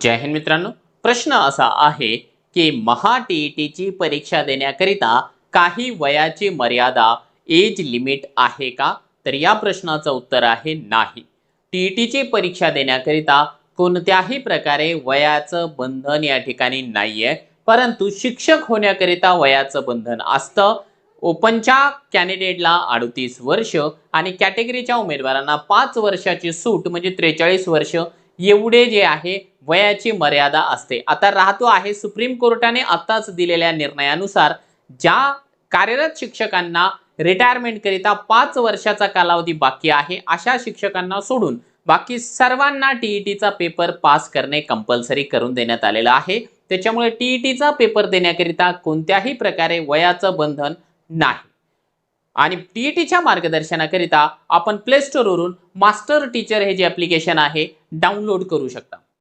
जय हिंद मित्रांनो. प्रश्न असा आहे की महा टी परीक्षा देण्याकरिता काही वयाची मर्यादा एज लिमिट आहे का? तर या प्रश्नाचं उत्तर आहे नाही. टी टीची परीक्षा देण्याकरिता कोणत्याही प्रकारे वयाचं बंधन या ठिकाणी नाहीये. परंतु शिक्षक होण्याकरिता वयाचं बंधन असतं. ओपनच्या कॅन्डिडेटला अडतीस वर्ष आणि कॅटेगरीच्या उमेदवारांना पाच वर्षाची सूट म्हणजे त्रेचाळीस वर्ष एवढे जे आहे वयाची मर्यादा असते. आता राहतो आहे सुप्रीम कोर्टाने आताच दिलेल्या निर्णयानुसार ज्या कार्यरत शिक्षकांना रिटायरमेंटकरिता पाच वर्षाचा कालावधी बाकी आहे अशा शिक्षकांना सोडून बाकी सर्वांना टीईटीचा पेपर पास करणे कंपल्सरी करून देण्यात आलेलं आहे. त्याच्यामुळे टीईटीचा पेपर देण्याकरिता कोणत्याही प्रकारे वयाचं बंधन नाही. आणि टीईटीच्या मार्गदर्शनाकरिता आपण प्ले स्टोरवरून मास्टर टीचर हे जे ॲप्लिकेशन आहे डाउनलोड करू शकता.